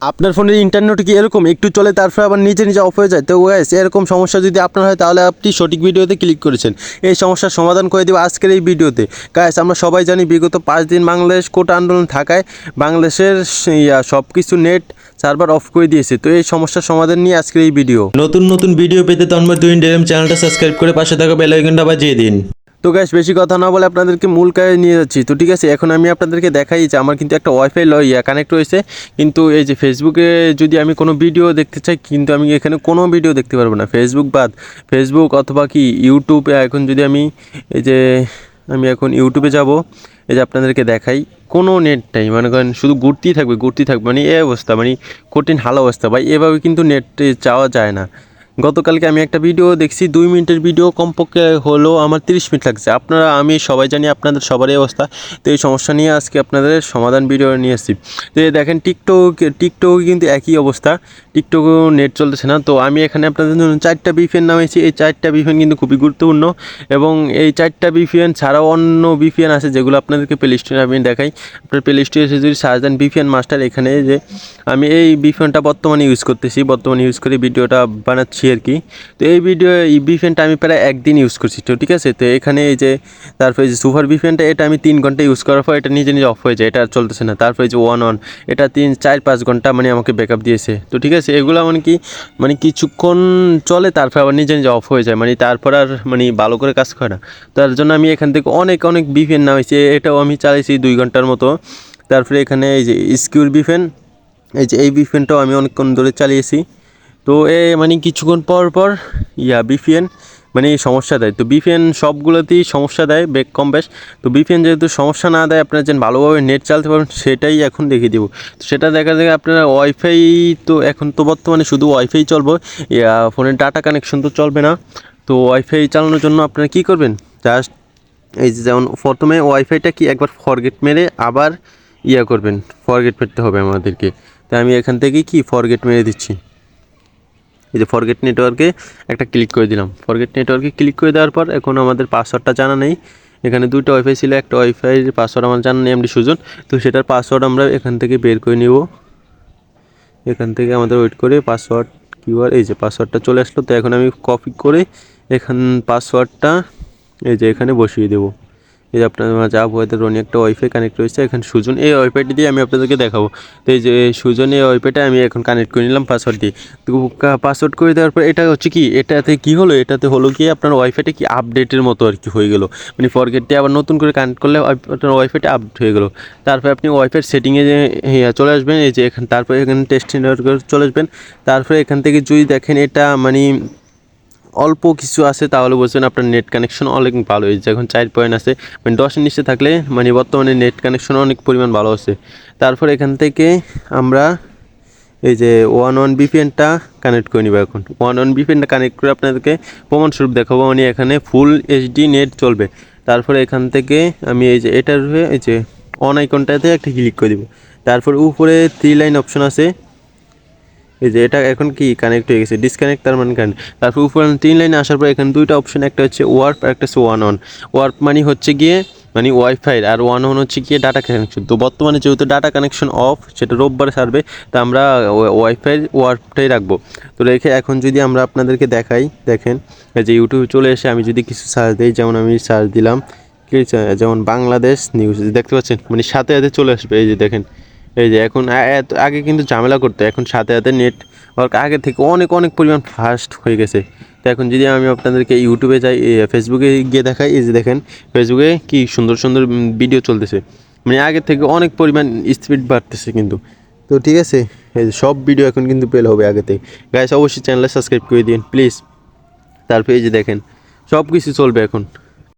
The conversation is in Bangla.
আপনার ফোনের ইন্টারনেট কি এরকম? একটু চলে তারপর আবার নিজে নিজে অফ হয়ে যায়। তো গাইস এরকম সমস্যা যদি আপনার হয়, তাহলে আপনি সঠিক ভিডিওতে ক্লিক করেছেন। এই সমস্যার সমাধান করে দেবো আজকের এই ভিডিওতে। গাইস আমরা সবাই জানি বিগত পাঁচ দিন বাংলাদেশ কোটা আন্দোলন থাকায় বাংলাদেশের সব কিছু নেট সার্ভার অফ করে দিয়েছে। তো এই সমস্যার সমাধান নিয়ে আজকের এই ভিডিও নতুন নতুন ভিডিও পেতে তন্ময় দুই ডেম চ্যানেলটা সাবস্ক্রাইব করে পাশে থাকা বেল আইকনটা বাজিয়ে দিন। তো গ্যাস বেশি কথা না বলে আপনাদেরকে মূল কাজে নিয়ে যাচ্ছি। তো ঠিক আছে, এখন আমি আপনাদেরকে দেখাই যে আমার কিন্তু একটা ওয়াইফাই ইয়া কানেক্ট হয়েছে। কিন্তু এই যে ফেসবুকে যদি আমি কোনো ভিডিও দেখতে চাই, কিন্তু আমি এখানে কোনো ভিডিও দেখতে পারব না। ফেসবুক বাদ ফেসবুক অথবা কি ইউটিউবে এখন যদি আমি এই যে আমি এখন ইউটিউবে যাব, এই যে আপনাদেরকে দেখাই, কোনো নেট নেই। মনে করেন শুধু ঘুরতেই থাকবে ঘুরতেই থাকবে। মানে এই অবস্থা মানে কঠিন হাল অবস্থা। ভাই, এভাবে কিন্তু নেট চাওয়া যায় না। গতকালকে আমি একটা ভিডিও দেখছি, দুই মিনিটের ভিডিও কমপক্ষে হলো আমার তিরিশ মিনিট লাগছে। আপনারা, আমি সবাই জানি আপনাদের সবারই অবস্থা, তো এই সমস্যা নিয়ে আজকে আপনাদের সমাধান ভিডিও নিয়ে এসেছি। তো দেখেন, টিকটক টিকটক কিন্তু একই অবস্থা টিকটকও নেট চলতেছে না। তো আমি এখানে আপনাদের জন্য চারটা বিপিএন নামেছি এই চারটা বিপিএন কিন্তু খুবই গুরুত্বপূর্ণ এবং এই চারটা বিপিএন ছাড়াও অন্য বিপিএন আছে যেগুলো আপনাদেরকে প্লে স্টোরে আমি দেখাই। আপনার প্লে স্টোরে এসে যদি সার্চ দেন বিপিএন মাস্টার, এখানে যে আমি এই বিপিএনটা বর্তমানে ইউজ করতেছি। বর্তমানে ইউজ করে ভিডিওটা বানাচ্ছি। আর কি। তো এই ভিডিও এই বিপিএনটা আমি প্রায় একদিন ইউজ করছি, তো ঠিক আছে? তো এখানে এই যে, তারপরে যে সুপার বিপিএনটা এটা আমি তিন ঘণ্টা ইউজ করার পর এটা নিজে নিজে অফ হয়ে যায়, এটা আর চলতেছে না। তারপরে যে ওয়ান অন এটা তিন, চার, পাঁচ ঘণ্টা মানে আমাকে ব্যাকআপ দিয়েছে। তো ঠিক আছে, এগুলো মানে কি মানে কিছুক্ষণ চলে, তারপর আবার নিজে নিজে অফ হয়ে যায় মানে তারপর আর মানে ভালো করে কাজ করে না। তার জন্য আমি এখান থেকে অনেক অনেক বিপিএন নামাইছি, এটাও আমি চালাইছি দুই ঘণ্টার মতো। তারপরে এখানে এই যে স্কিউর বিফেন এই যে এই বিফেনটাও আমি অনেকক্ষণ ধরে চালিয়েছি। তো এ মানে কিছুক্ষণ পর পর, ইয়া বিপিএন মানে সমস্যা দেয়। তো বিপিএন সবগুলোতেই সমস্যা দেয় বেগ কম বেশ। তো বিপিএন যেহেতু সমস্যা না দেয়, আপনারা যেন ভালোভাবে নেট চালাতে পারবেন, সেটাই এখন দেখিয়ে দেবো। তো সেটা দেখা যায় আপনারা ওয়াইফাই তো এখন তো বর্তমানে শুধু ওয়াইফাই চলবে। ইয়া, ফোনের ডাটা কানেকশন তো চলবে না। তো ওয়াইফাই চালানোর জন্য আপনারা কী করবেন? জাস্ট এই যে যেমন প্রথমে ওয়াইফাইটা কি একবার ফরগেট মেরে আবার ইয়া করবেন। ফরগেট মেরতে হবে আমাদেরকে। তাই আমি এখান থেকে কি ফরগেট মেরে দিচ্ছি? এই যে ফরগেট নেটওয়ার্কে একটা ক্লিক করে দিলাম। ফরগেট নেটওয়ার্কে ক্লিক করে দেওয়ার পর এখন আমাদের পাসওয়ার্ডটা জানা নেই। এখানে দুটো ওয়াইফাই ছিল, একটা ওয়াইফাইয়ের পাসওয়ার্ড আমার জানা নেই এমডি সুজন। তো সেটার পাসওয়ার্ড আমরা এখান থেকে বের করে নিব। এখান থেকে আমাদের ওয়েট করে পাসওয়ার্ড কিউআর এই যে পাসওয়ার্ডটা চলে আসলো। তো এখন আমি কপি করে এখান পাসওয়ার্ডটা এই যে এখানে বসিয়ে দেবো। এই যে আপনার মাঝে আবহাওয়াতে রনি একটা ওয়াইফাই কানেক্ট রয়েছে এখন সুজন এই ওয়াইফাইটি দিয়ে আমি আপনাদেরকে দেখাবো। তো এই যে সুজন এই ওয়াইফাইটা আমি এখন কানেক্ট করে নিলাম পাসওয়ার্ড দিয়ে। তো পাসওয়ার্ড করে দেওয়ার পর এটা হচ্ছে কি, এটাতে কি হলো? এটাতে হলো কি, আপনার ওয়াইফাইটা কি আপডেটের মতো আর কি হয়ে গেলো। মানে ফরগেট দিয়ে আবার নতুন করে কানেক্ট করলে আপনার ওয়াইফাইটা আপডেট হয়ে গেলো। তারপরে আপনি ওয়াইফাইয়ের সেটিংয়ে যে চলে আসবেন, এই যে এখান, তারপরে এখানে টেস্ট চলে আসবেন। তারপরে এখান থেকে যদি দেখেন এটা মানে অল্প কিছু আছে, তাহলে বলছেন আপনার নেট কানেকশন অনেক ভালো। হয়েছে এখন চার পয়েন্ট আছে মানে দশের নিচে থাকলে মানে বর্তমানে নেট কানেকশন অনেক পরিমাণ ভালো আছে। তারপর এখান থেকে আমরা এই যে ওয়ান ওয়ান বিপিএনটা কানেক্ট করে নিব এখন। ওয়ান ওয়ান বিপিএনটা কানেক্ট করে আপনাদেরকে প্রমাণস্বরূপ দেখাবো মানে এখানে ফুল এইচডি নেট চলবে। তারপরে এখান থেকে আমি এই যে, এটার হয়ে এই যে অন আইকনটাতে একটা ক্লিক করে দিব। তারপর উপরে থ্রি লাইন অপশন আছে এই যে এটা এখন কি কানেক্ট হয়ে গেছে? ডিসকানেক্ট তার মানে কানেক্ট তারপর উপরে তিন লাইনে আসার পর এখানে দুইটা অপশন একটা হচ্ছে ওয়ার্প আর একটা হচ্ছে ওয়ান অন ওয়ার্প মানে হচ্ছে গিয়ে মানে ওয়াইফাই আর ওয়ান অন হচ্ছে গিয়ে ডাটা কানেকশন তো বর্তমানে যেহেতু ডাটা কানেকশন অফ সেটা রোববারে সারবে তা আমরা ওয়াইফাই ওয়ার্পটাই রাখব। তো রেখে এখন যদি আমরা আপনাদেরকে দেখাই, দেখেন যে ইউটিউবে চলে এসে আমি যদি কিছু সার্চ দিই, যেমন আমি সার্চ দিলাম কি হয়েছে? যেমন বাংলাদেশ নিউজ দেখতে পাচ্ছেন? মানে সাথে সাথে চলে আসবে, এই যে দেখেন। এই যে এখন এত আগে কিন্তু ঝামেলা করতো, এখন সাথে সাথে নেট আগে থেকে অনেক অনেক পরিমাণ ফাস্ট হয়ে গেছে। তো এখন যদি আমি আপনাদেরকে ইউটিউবে যাই ফেসবুকে গিয়ে দেখাই, এই যে দেখেন ফেসবুকে কি সুন্দর সুন্দর ভিডিও চলতেছে। মানে আগের থেকে অনেক পরিমাণ স্পিড বাড়তেছে কিন্তু। তো ঠিক আছে সব ভিডিও এখন কিন্তু পেল হবে আগে থেকে। গাইস অবশ্যই চ্যানেলে সাবস্ক্রাইব করে দিন প্লিজ তারপরে এই যে দেখেন সব কিছু চলবে এখন।